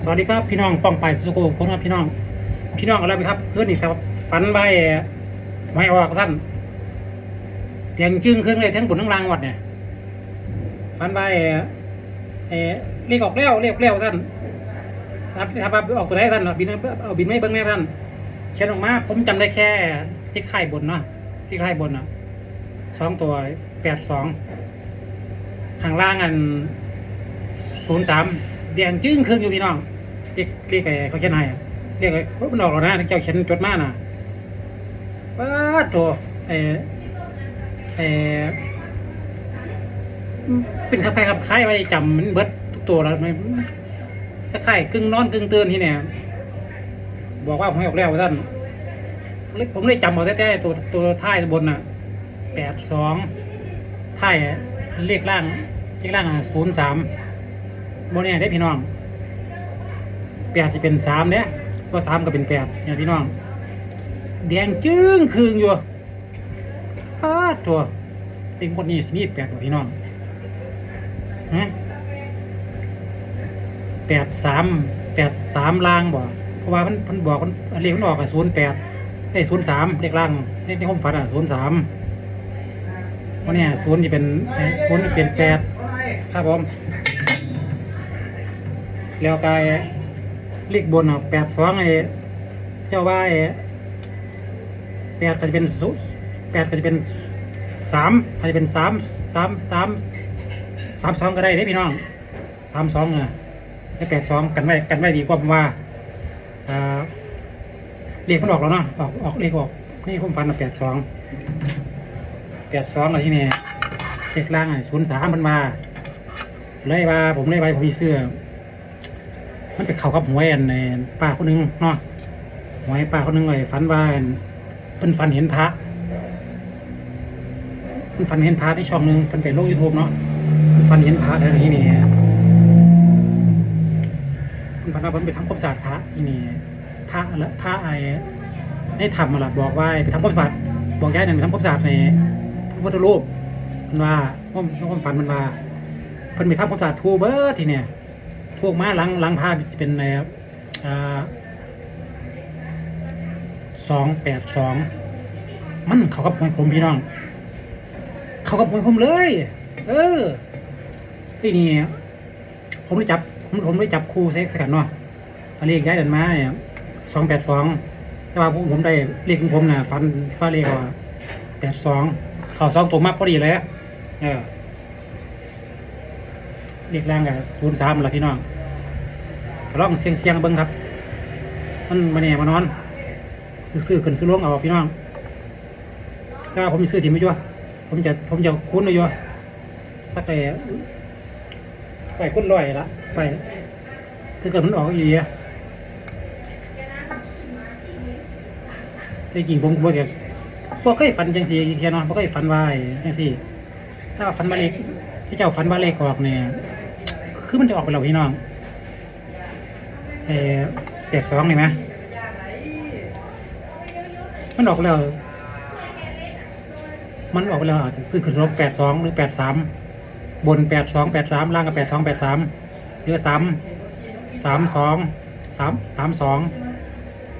สวัสดีครับพี่น้องป้องไปสุโขคนครับพี่น้อง พี่น้องอะไรไปครับเพื่อนนี่ครับฝันใบไม่ออกท่านเตียงจึ้งครึ่งเลยทั้งบุญทั้งรางวัดเนี่ยฝันใบเออเรียกออกแล้วเรียกแล้วท่านครับครับออกตัวได้ท่านเอาบินเอาบินไม่เบิ้งแน่ท่านเขียนออกมา ผมจำได้แค่ที่ค่ายบนเนาะที่ค่ายบนอะสองตัวแปดสองข้างล่างอันศูนย์สาม แดงจึ้งครึ่งอยู่พี่น้องเรียกเรียกไอ้เขาเขียนให้อะเรียกไอ้มันออกแล้วนะเจ้าเขียนจดมาน่ะป้าตัวเออเออเป็นขับใครับคล้ายไปจำมันเบิดทุกตัวแล้วไม่คล้ายๆกึ่งนอนกึ่งตื่นที่เนี่ยบอกว่าผมให้ออกแล้วท่านผมได้จำเอาแท้ๆตัวตัวท้ายบนน่ะแปดสองท้ายอะเลขล่างเลขล่างอะศูนย์สาม โมเนี่ยได้พี่น้องแปดจะเป็นสามเนี่ยก็สามก็เป็นแปดเนี่ยพี่น้อง แดงจึ้งคืงอยู่ฟาดตัวติงคนนี้สนี่แปดกว่าพี่น้องฮะแปดสามแปดสามล่างบ่เพราะว่ามันมันบอกมันเลขมันออกกับศูนย์แปดไอ้ศูนย์สามเลขล่างในในความฝันอะศูนย์สามวันนี้ศูนย์จะเป็นศูนย์เป็นแปดครับผม แล้วกายเลขบนอะแปดสองไอ้เจ้าว่าไอ้แปดก็จะเป็นศูนแปดก็จะเป็นสามก็จจะเป็นสามสามสามสามสองก็ได้เด้พี่น้องสามสองอะให้แปดสองกันไว้กันไว้ดีกว่าผมว่าอ่าเลขมันออกแล้วเนาะออกออกเลขออกนี่ผมฟันแปดสองแปดสองอะไรที่นี่เลขล่างอะศูนย์สามมันมาเลยว่าผมเลยไปผมมีเสื้อ มันไปเข้ากับหวยอันในป้าคนหนึงเนาะหวยป้าคนหนึงเลยฝันว่าอันเพิ่นฝันเห็นพระเพิ่นฝันเห็นพระที่ช่องหนึงเพิ่นเป็นโลกยูทูบเนาะเพิ่นฝันเห็นพระแล้วที่นี่เพิ่นฝันว่าเพิ่นไปทำความสะอาดพระที่นี่พระละพระไอ้ให้ทำมาละบอกว่าไปทำความสะอาดบอกยายนั่นไปทำความสะอาดในพระพุทธรูปมันว่าผมความฝันมันว่าเพิ่นไปทำความสะอาดทูเบอร์ที่เนี่ย พวกม้าหลังหลังผ้าเป็นอะไรครับสองแปดสองมันเขากับผมพี่น้อง เขากับผมเลย เออที่นี่ผมได้จับผมผมได้จับคู่เซ็กกันเนาะอันเลขย้ายเดินมาเนี่ยสองแปดสองแต่ว่าผมผมได้เลขของผมน่ะฟันฟ้าเลขว่าแปดสองเขาสองตัวมากพอดีเลยอะเออเรียกแรงกับศูนย์สามละพี่น้อง ลองเสียงเสียงเบิ้งครับ มันมาเนี่ยมานอน ซื้อขึ้นซื้อลงเอาพี่น้องแต่ว่าผมมีซื้อถิ่มไม่ยั่วผมจะผมจะคุ้นไม่ยั่วสักไปไปคุ้นลอยละไปถ้าเกิดมันออกอีกอะแต่จริงผมบอก็บอกบ่เคยฝันจังสี่เทียเนาะบ่เคยฝันว่าจังสี่ ถ้าฝันว่าเลขที่เจ้าฝันว่าเลขออกเนี่ย คือมันจะออกไปแล้วพี่น้อง เออแปดสองเลยไหมมันออกไปแล้ว มันออกไปแล้วอาจจะซื้อขึ้นลบแปดสองหรือแปดสามบนแปดสองแปดสามล่างกับแปดสองแปดสามเรือสามสามสองสามสามสอง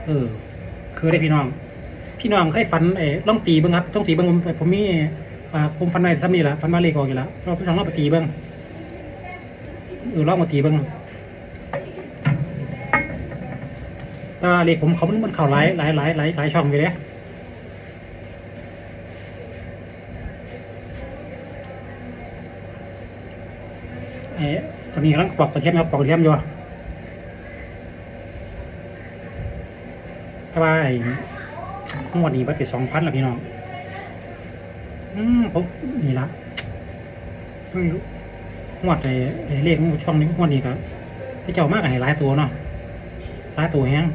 เออคือได้พี่น้อง พี่น้องเคยฝันเออล่องตีบ้างครับต้องตีบ้างผมผมมีอ่าผมฝันในซ้ำนี่แหละฝันมาเลขออกอยู่แล้วเราพี่น้องลองไปตีบ้างเออลองมาตีบ้าง แตว่าเลขผมเขามันมันเข่าหลายหลายหลายหลายหลายช่องอยู่เลยเอ๊ะตอนนี้กำลังปอกกระเทียมครับปอกกระเทียมอยู่แต่ว่าไอ้งวดนี้บัตรไปสองพันละพี่น้อง อืมผมนี่ละไม่รู้งวดไอ้ไอ้เลขช่องนี้งวดนี้ก็ที่เจ้ามากไอ้หลายตัวเนาะหลายตัวแฮง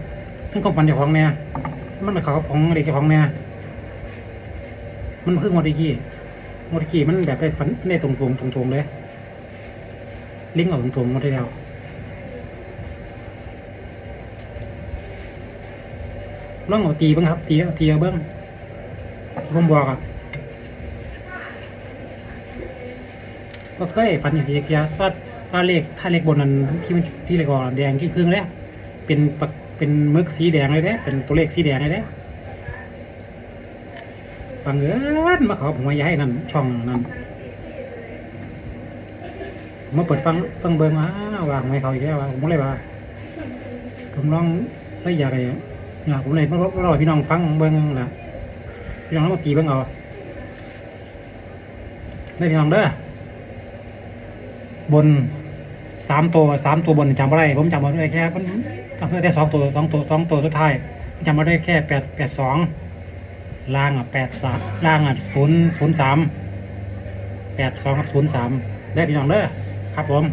ซึ่งความฝันเจ้าของเนี่ยมันเป็นขาของเด็กเจ้าของเนี่ยมันคืองวดที่กี้งวดที่กี้มันแบบได้ฝันได้ตรงตรงตรงตรงๆเลยลิงก์ออกตรงตรงๆงวดแล้วลองเอาตีบ้างครับตีตีเอาเบ้างผมบอกอะก็เคยฝันอย่างสีเกียร์ก็ถ้าเลขถ้าเลขบนนั้นที่มันที่เลขออกแดงที่ครึ่งเลยเป็นปะ เป็นมึกสีแดงเลยเด้เป็นตัวเลขสีแดงเลยเด้บังเอิญมาเขาผมมาย้ายนั่นช่องนั่นมาเปิดฟังฟังเบิ้งว่าวางไว้เขาอีกแล้วว่าผมเลยว่าผมลองเลยอยากอะไรอยาผมเลยรอให้พี่น้องฟังเบิ้งล่ะพี่น้องลองมาตีเบิ้งเอาได้พี่น้องเด้อบน สามตัวสามตัวบนจำไม่ได้ผมจำไม่ได้แค่มันจำได้แค่สองตัวสองตัวสองตัวสุดท้ายจำไม่ได้แค่แปดแปดสองล่างอะแปดสามล่างอะศูนย์ศูนย์สามแปดสองกับศูนย์สามได้พี่น้องเด้อครับผม